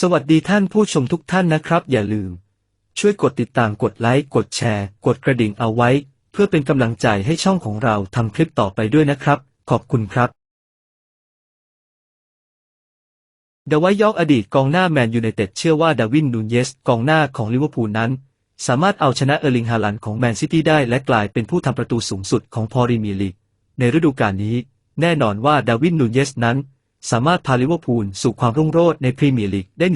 สวัสดีท่านผู้ชมทุกท่านนะครับ อย่าลืม ช่วยกดติดตามกดไลค์กดแชร์ กดกระดิ่งเอาไว้ เพื่อเป็นกำลังใจให้ช่องของเราทำคลิปต่อไปด้วยนะครับ ขอบคุณครับเดวายอกอดีตกองหน้าแมนยูไนเต็ดเชื่อว่าดาวินนูนเยสกองหน้าของลิเวอร์พูลนั้น สามารถเอาชนะเออร์ลิงฮาลันของแมนซิตี้ได้และกลายเป็นผู้ทำประตูสูงสุดของพอรีเมีลีกในฤดูกาลนี้ แน่นอนว่าดาวินนูนเยสนั้น สามารถพาลิเวอร์พูลสู่ความรุ่งโรจน์ในพรีเมียร์ลีกได้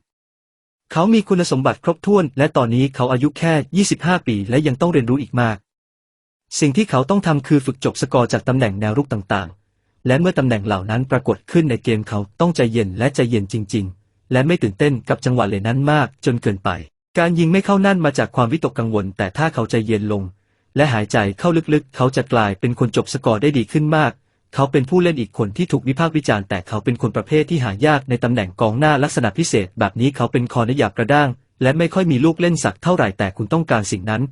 100%เขามีคุณสมบัติครบถ้วน และตอนนี้เขาอายุแค่ 25 ปี และยังต้องเรียนรู้อีกมาก สิ่งที่เขาต้องทำคือฝึกจบสกอร์จากตำแหน่งแนวรุกต่างๆ และเมื่อตำแหน่งเหล่านั้นปรากฏขึ้นในเกมเขาต้องใจเย็นและใจเย็นจริง ๆ และไม่ตื่นเต้นกับจังหวะเหล่านั้นมากจนเกินไป การยิงไม่เข้านั่นมาจากความวิตกกังวล แต่ถ้าเขาใจเย็นลง และหายใจเข้าลึกๆ เขาจะกลายเป็นคนจบสกอร์ได้ดีขึ้นมาก เขาเป็นผู้เล่นอีกคนที่ถูกวิพากษ์วิจารณ์แต่เขาเป็นคนประเภทที่หายากในตำแหน่งกองหน้าลักษณะพิเศษ แบบนี้เขาเป็นคอนหยาบกระด้าง และไม่ค่อยมีลูกเล่นสักเท่าไหร่แต่คุณต้องการสิ่งนั้น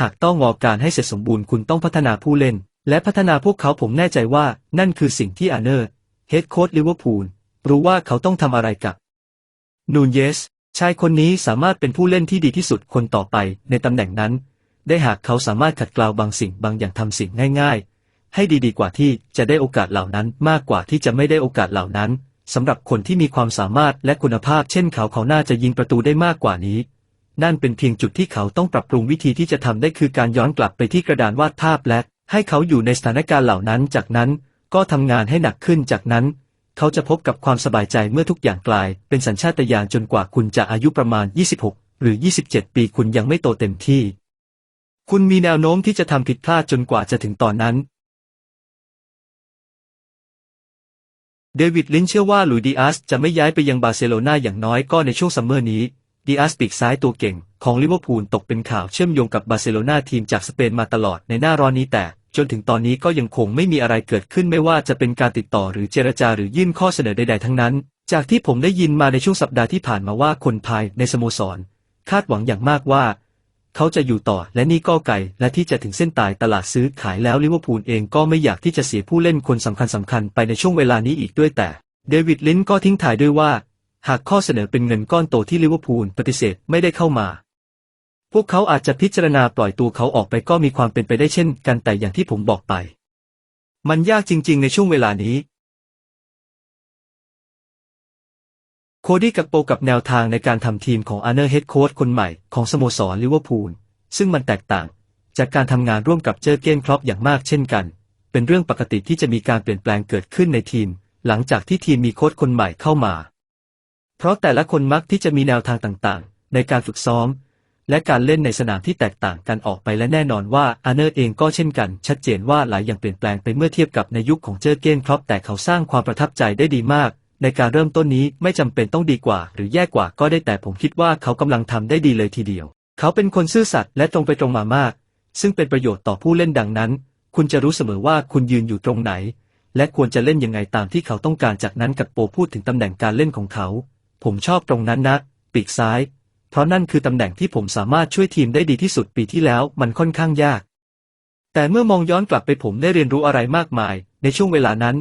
หากต้องงอการให้เสร็จสมบูรณ์คุณต้องพัฒนาผู้เล่น และพัฒนาพวกเขาผมแน่ใจว่านั่นคือสิ่งที่อาเนอร์เฮดโค้ชลิเวอร์พูลรู้ว่าเขาต้องทำอะไรกับนูนเยสชายคนนี้สามารถเป็นผู้เล่นที่ดีที่สุดคนต่อไปในตำแหน่งนั้น ได้หากเขาสามารถขัดเกลาบางสิ่งบางอย่างทำสิ่งง่ายๆ ให้ดีๆกว่าที่จะได้โอกาสเหล่านั้นมากกว่าที่จะไม่ได้โอกาสเหล่านั้นสำหรับคนที่มีความสามารถและคุณภาพเช่นเขาเขาน่าจะยิงประตูได้มากกว่านี้ นั่นเป็นเพียงจุดที่เขาต้องปรับปรุงวิธีที่จะทำได้คือการย้อนกลับไปที่กระดานวาดภาพและ ให้เขาอยู่ในสถานการณ์เหล่านั้น จากนั้นก็ทำงานให้หนักขึ้นจากนั้น เขาจะพบกับความสบายใจเมื่อทุกอย่างกลาย เป็นสัญชาตญาณจนกว่าคุณจะอายุประมาณ 26 หรือ 27 ปีคุณยังไม่โตเต็มที่ คุณมีแนวโน้มที่จะทำผิดพลาดจนกว่าจะถึงตอนนั้น เดวิดลินเชื่อว่าลุยดิอาสจะไม่ย้ายไปยังบาร์เซโลนาอย่างน้อยก็ในช่วงซัมเมอร์นี้ดิอาสปีกซ้ายตัวเก่ง ของลิเวอร์พูลตกเป็นข่าวเชื่อมโยงกับบาร์เซโลนาทีมจากสเปนมาตลอดในหน้าร้อนนี้แต่ จนถึงตอนนี้ก็ยังคงไม่มีอะไรเกิดขึ้นไม่ว่าจะเป็นการติดต่อหรือเจรจาหรือยื่นข้อเสนอใดๆทั้งนั้น จากที่ผมได้ยินมาในช่วงสัปดาห์ที่ผ่านมาว่าคนภายในสโมสร คาดหวังอย่างมากว่า เขาจะอยู่ต่อและนี่ก็ไกลและที่จะถึงเส้นตายตลาดซื้อขายแล้วลิเวอร์พูลเองก็ไม่อยากที่จะเสียผู้เล่นคนสำคัญสำคัญไปในช่วงเวลานี้อีกด้วยแต่ เดวิดลินก็ทิ้งถ่ายด้วยว่า หากข้อเสนอเป็นเงินก้อนโตที่ลิเวอร์พูลปฏิเสธไม่ได้เข้ามา พวกเขาอาจจะพิจารณาปล่อยตัวเขาออกไปก็มีความเป็นไปได้เช่น กันแต่อย่างที่ผมบอกไป มันยากจริง ๆ ในช่วงเวลานี้ โคดี้กักโปกับแนวทางในการทำทีมของอาร์เนอร์เฮดโค้ชคนใหม่ของสโมสรลิเวอร์พูลซึ่งมันแตกต่าง จากการทำงานร่วมกับเจอเกนครอปอย่างมากเช่นกัน เป็นเรื่องปกติที่จะมีการเปลี่ยนแปลงเกิดขึ้นในทีม หลังจากที่ทีมมีโค้ชคนใหม่เข้ามา เพราะแต่ละคนมักที่จะมีแนวทางต่างๆ ในการฝึกซ้อม และการเล่นในสนามที่แตกต่างกันออกไปและแน่นอนว่าอาร์เนอร์เองก็เช่นกัน ชัดเจนว่าหลายอย่างเปลี่ยนแปลงไปเมื่อเทียบกับในยุคของเจอเกนครอปแต่เขาสร้างความประทับใจได้ดีมาก ในการเริ่มต้นนี้ไม่จำเป็นต้องดีกว่า หรือแย่กว่าก็ได้แต่ผมคิดว่าเขากำลังทำได้ดีเลยทีเดียว เขาเป็นคนซื่อสัตย์และตรงไปตรงมามาก ซึ่งเป็นประโยชน์ต่อผู้เล่นดังนั้น คุณจะรู้เสมอว่าคุณยืนอยู่ตรงไหน และควรจะเล่นยังไงตามที่เขาต้องการจากนั้นกับโปพูดถึงตำแหน่งการเล่นของเขา ผมชอบตรงนั้นนะปีกซ้าย เพราะนั่นคือตำแหน่งที่ผมสามารถช่วยทีมได้ดีที่สุดปีที่แล้วมันค่อนข้างยาก แต่เมื่อมองย้อนกลับไปผมได้เรียนรู้อะไรมากมาย ในช่วงเวลานั้น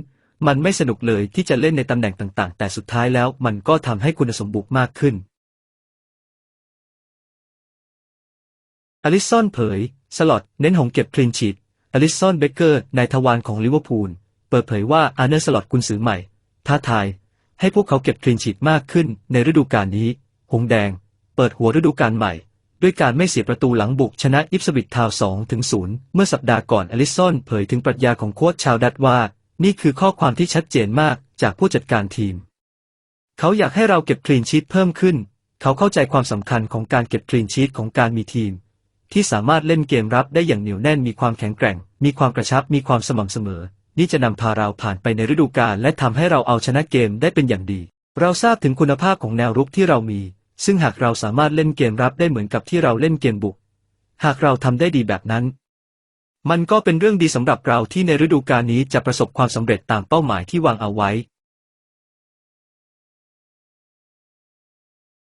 มันไม่สนุกเลยที่จะเล่นในตำแหน่งต่าง ๆ แต่สุดท้ายแล้วมันก็ทำให้คุณสมบุกมากขึ้น อลิสซอนเผย สลอตเน้นหงเก็บคลีนชีตอลิสซอนเบเกอร์นายทวารของลิเวอร์พูล เปิดเผยว่าอาร์เนอร์สลอตกุนซือใหม่ ท้าทาย ให้พวกเขาเก็บคลีนชีตมากขึ้นในฤดูกาลนี้ หงแดง เปิดหัวฤดูกาลใหม่ด้วยการไม่เสียประตูหลังบุกชนะอิปสวิตทาว2ถึง0เมื่อสัปดาห์ก่อนอลิสซอนเผยถึงปรัชญาของโค้ชชาวดัตว่า นี่คือข้อความที่ชัดเจนมากจากผู้จัดการทีม เขาอยากให้เราเก็บคลีนชีตเพิ่มขึ้น เขาเข้าใจความสำคัญของการเก็บคลีนชีตของการมีทีม ที่สามารถเล่นเกมรับได้อย่างเหนียวแน่นมีความแข็งแกร่ง มีความกระชับมีความสม่ำเสมอ นี่จะนำพาเราผ่านไปในฤดูกาลและทำให้เราเอาชนะเกมได้เป็นอย่างดี เราทราบถึงคุณภาพของแนวรุกที่เรามี ซึ่งหากเราสามารถเล่นเกมรับได้เหมือนกับที่เราเล่นเกมบุก หากเราทำได้ดีแบบนั้น มันก็เป็นเรื่องดีสำหรับเราที่ในฤดูกาลนี้จะประสบความสำเร็จตามเป้าหมายที่วางเอาไว้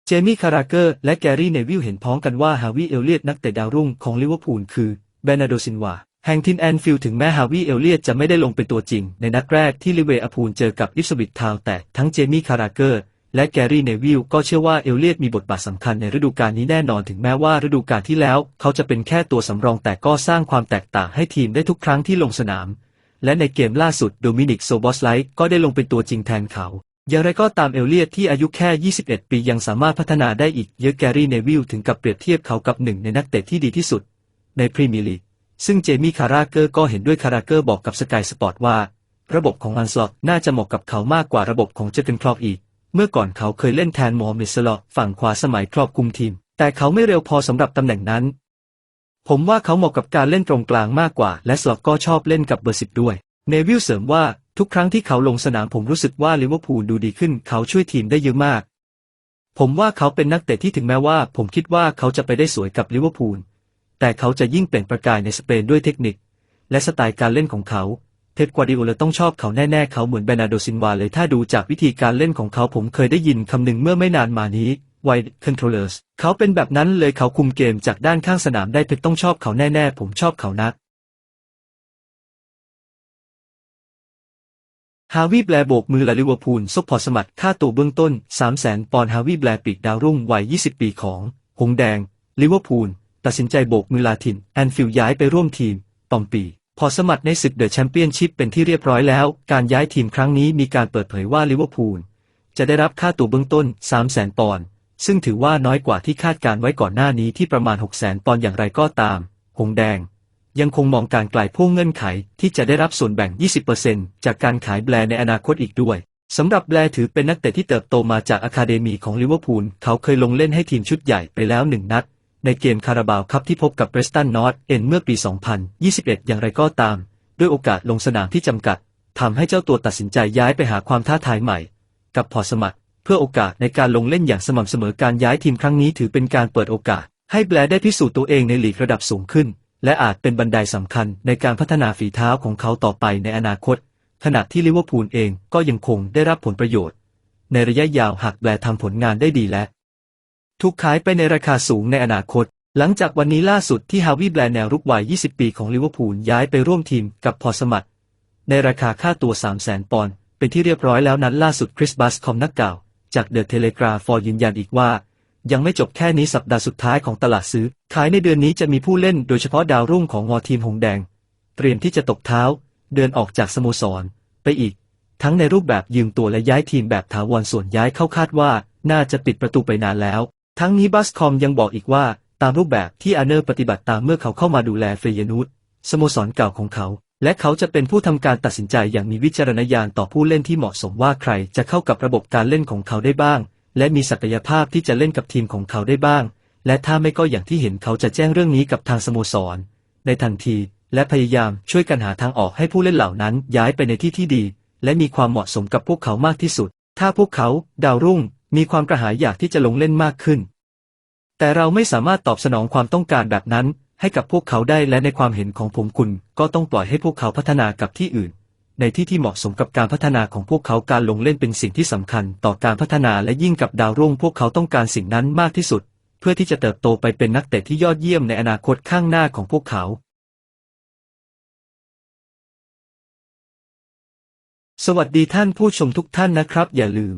เจมี่คาราเกอร์และแกรี่เนวิลเห็นพ้องกันว่าฮาวิเอลเลียตนักเตะดาวรุ่งของลิเวอร์พูลคือเบนาโดซินวาแห่งทินแอนฟิลด์ถึงแม้ฮาวิเอลเลียตจะไม่ได้ลงเป็นตัวจริง ในนัดแรกที่ลิเวอร์พูลเจอกับอิสวิตทาวแต่ทั้งเจมี่คาราเกอร์ และแกรี่เนวิลก็เชื่อว่าเอลเลียตมีบทบาทสำคัญในฤดูกาลนี้แน่นอนถึงแม้ว่าฤดูกาลที่แล้ว เขาจะเป็นแค่ตัวสำรองแต่ก็สร้างความแตกต่างให้ทีมได้ทุกครั้งที่ลงสนาม และในเกมล่าสุดโดมินิกโซบอสไลท์ก็ได้ลงเป็นตัวจริงแทนเขาอย่างไรก็ตามเอลเลียตที่อายุแค่ 21 ปียังสามารถพัฒนาได้อีกเยอะแกรี่เนวิลถึงกับเปรียบเทียบเขากับหนึ่งในนักเตะที่ดีที่สุด ในพรีเมียร์ลีก ซึ่งเจมี่คาราเกอร์ก็เห็นด้วยคาราเกอร์บอกกับสกายสปอร์ตว่า ระบบของอันสลอตน่าจะเหมาะกับเขามากกว่าระบบของเจเกนคลอปอีก เมื่อก่อนเขาเคยเล่นแทนมฮัมเหม็ดสลอฝั่งขวาสมัยครอบคุมทีม แต่เขาไม่เร็วพอสำหรับตำแหน่งนั้น ผมว่าเขาเหมาะกับการเล่นตรงกลางมากกว่า และสลอก็ชอบเล่นกับเบอร์สิบด้วย เนวิลเสริมว่าทุกครั้งที่เขาลงสนามผมรู้สึกว่าลิเวอร์พูลดูดีขึ้น เขาช่วยทีมได้เยอะมาก ผมว่าเขาเป็นนักเตะที่ถึงแม้ว่า ผมคิดว่าเขาจะไปได้สวยกับลิเวอร์พูลแต่เขาจะยิ่งเปล่งประกายในสเปนด้วยเทคนิค และสไตล์การเล่นของเขา เท็ดกวาดิโอลาต้องชอบเขาแน่ๆ เขาเหมือนเบนาโดซินวาเลยถ้าดูจากวิธีการเล่นของเขาผมเคยได้ยินคำหนึ่งเมื่อไม่นานมานี้ wide controllers เขาเป็นแบบนั้นเลยเขาคุมเกมจากด้านข้างสนามได้เพชรต้องชอบเขาแน่ๆ ผมชอบเขานัก ฮาวิแบร์โบกมือละลิเวอร์พูลซบพอสมัครค่าตัวเบื้องต้น 3 0 0แสนปอนด์ฮาวิแบร์ปีกดาวรุ่งวัย 20 ปีของ หงแดง ลิเวอร์พูล ตัดสินใจโบกมือลาทิน แอนฟิลย้ายไปร่วมทีมตอมปี พอสมัครในศึกเดอะแชมเปี้ยนชิพเป็นที่เรียบร้อยแล้ว การย้ายทีมครั้งนี้มีการเปิดเผยว่าลิเวอร์พูลจะได้รับค่าตัวเบื้องต้น 3 0 0แสนปอนด์ ซึ่งถือว่าน้อยกว่าที่คาดการไว้ก่อนหน้านี้ที่ประมาณ 6 0แสนปอนด์อย่างไรก็ตาม หงแดง ยังคงมองการไกลพ่วงเงื่อนไขที่จะได้รับส่วนแบ่ง 20%จากการขายแบรในอนาคตอีกด้วย สำหรับแบรถือเป็นนักเตะที่เติบโตมาจากอะคาเดมีของลิเวอร์พูล เขาเคยลงเล่นให้ทีมชุดใหญ่ไปแล้วหนึ่งนัด ในเกมคาราบาวคัพที่พบกับเบรสตันนอตเอ็นเมื่อปี 2021 อย่างไรก็ตาม ด้วยโอกาสลงสนามที่จำกัดทำให้เจ้าตัวตัดสินใจย้ายไปหาความท้าทายใหม่ กับพอสมัคร เพื่อโอกาสในการลงเล่นอย่างสม่ำเสมอการย้ายทีมครั้งนี้ถือเป็นการเปิดโอกาส ให้แบรได้พิสูจน์ตัวเองในลีกระดับสูงขึ้น และอาจเป็นบันไดสำคัญในการพัฒนาฝีเท้าของเขาต่อไปในอนาคต ขณะที่ลิเวอร์พูลเองก็ยังคงได้รับผลประโยชน์ ในระยะยาวหากแบรทำผลงานได้ดีและ ถูกขายไปในราคาสูงในอนาคต หลังจากวันนี้ล่าสุดที่ฮาวิแบรแนวรุกวัย 20 ปีของลิเวอร์พูลย้ายไปร่วมทีมกับพอสมัตในราคาค่าตัว 3 0 0แสนปอนด์เป็นที่เรียบร้อยแล้วนั้นล่าสุดคริสบัสคอมนักกล่าว จากเดอะเทเลกราฟอร์ยืนยันอีกว่า ยังไม่จบแค่นี้สัปดาห์สุดท้ายของตลาดซื้อ ขายในเดือนนี้จะมีผู้เล่นโดยเฉพาะดาวรุ่งของงอทีมหงแดง เตรียมที่จะตกเท้า เดินออกจากสโมสร ไปอีก ทั้งในรูปแบบยืมตัวและย้ายทีมแบบถาวรส่วนย้ายเข้าคาดว่า น่าจะปิดประตูไปนานแล้ว ทั้งนี้บัสคอมยังบอกอีกว่า ตามรูปแบบที่อาเนอร์ปฏิบัติตามเมื่อเขาเข้ามาดูแลเฟยนูตสโมสรเก่าของเขา และเขาจะเป็นผู้ทำการตัดสินใจอย่างมีวิจารณญาณต่อผู้เล่นที่เหมาะสมว่าใครจะเข้ากับระบบการเล่นของเขาได้บ้าง และมีศักยภาพที่จะเล่นกับทีมของเขาได้บ้าง และถ้าไม่ก็อย่างที่เห็นเขาจะแจ้งเรื่องนี้กับทางสโมสร ในทันที และพยายามช่วยกันหาทางออกให้ผู้เล่นเหล่านั้นย้ายไปในที่ที่ดี และมีความเหมาะสมกับพวกเขามากที่สุด ถ้าพวกเขา ดาวรุ่ง มีความกระหายอยากที่จะลงเล่นมากขึ้น แต่เราไม่สามารถตอบสนองความต้องการแบบนั้นให้กับพวกเขาได้และในความเห็นของผมคุณก็ต้องปล่อยให้พวกเขาพัฒนากับที่อื่น ในที่ที่เหมาะสมกับการพัฒนาของพวกเขาการลงเล่นเป็นสิ่งที่สำคัญ ต่อการพัฒนาและยิ่งกับดาวรุ่งพวกเขาต้องการสิ่งนั้นมากที่สุด เพื่อที่จะเติบโตไปเป็นนักเตะที่ยอดเยี่ยมในอนาคตข้างหน้าของพวกเขาสวัสดีท่านผู้ชมทุกท่านนะครับ อย่าลืม